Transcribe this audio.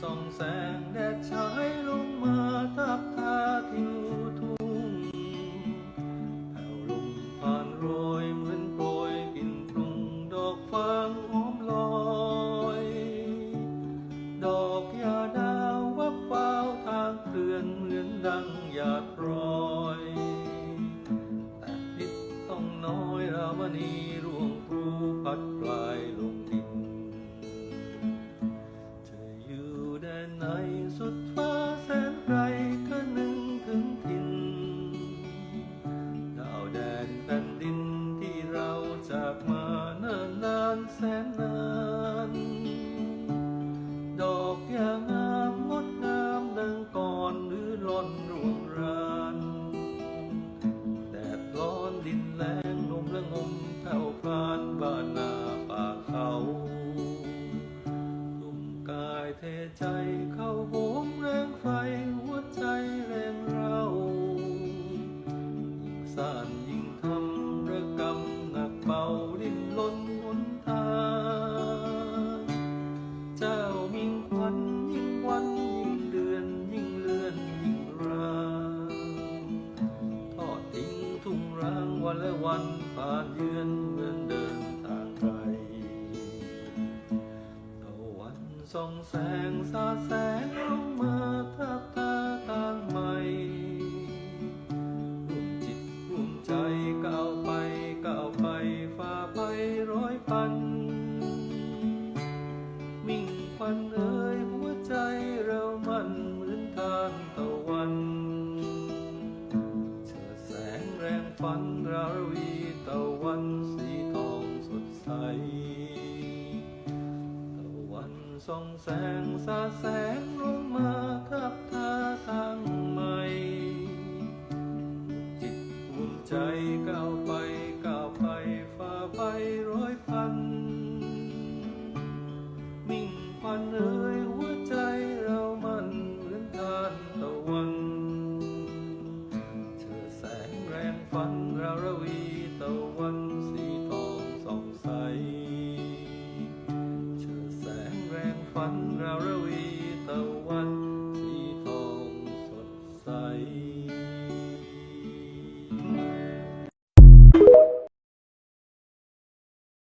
ส่องแสงแดดฉายลงมาทับทาทิวทุ่งแผ่วลมผ่านโรยเหมือนโปรยกลิ่นปรุงดอกฟาง สุดฟ้าแสนไกลก็นึงถึงถิ่นดาวแดนแผ่นดินที่เราจากมาเนิ่นนานแสนนานดอกยางามงดงามดังก่อนหรือหล่อนร่วงรานแดดร้อนดินแรงลมละงมแผ่วพานบ้านนาป่าเขาทุ่มกายเทใจ วันผ่านเยือนเหมือนเดินทางไกลตะวันส่องแสงสาแสงลงมาทับตาทางใหม่ร่วมจิตร่วมใจก้าวไปก้าวไปฝ่าไปร้อยพัน มิ่งควันเอ่ยหัวใจเรามัน ส่องแสงสาแสงลงมาทับทาทางใหม่ จิตอุ่นใจก้าวไปก้าวไปฝ่าไปร้อย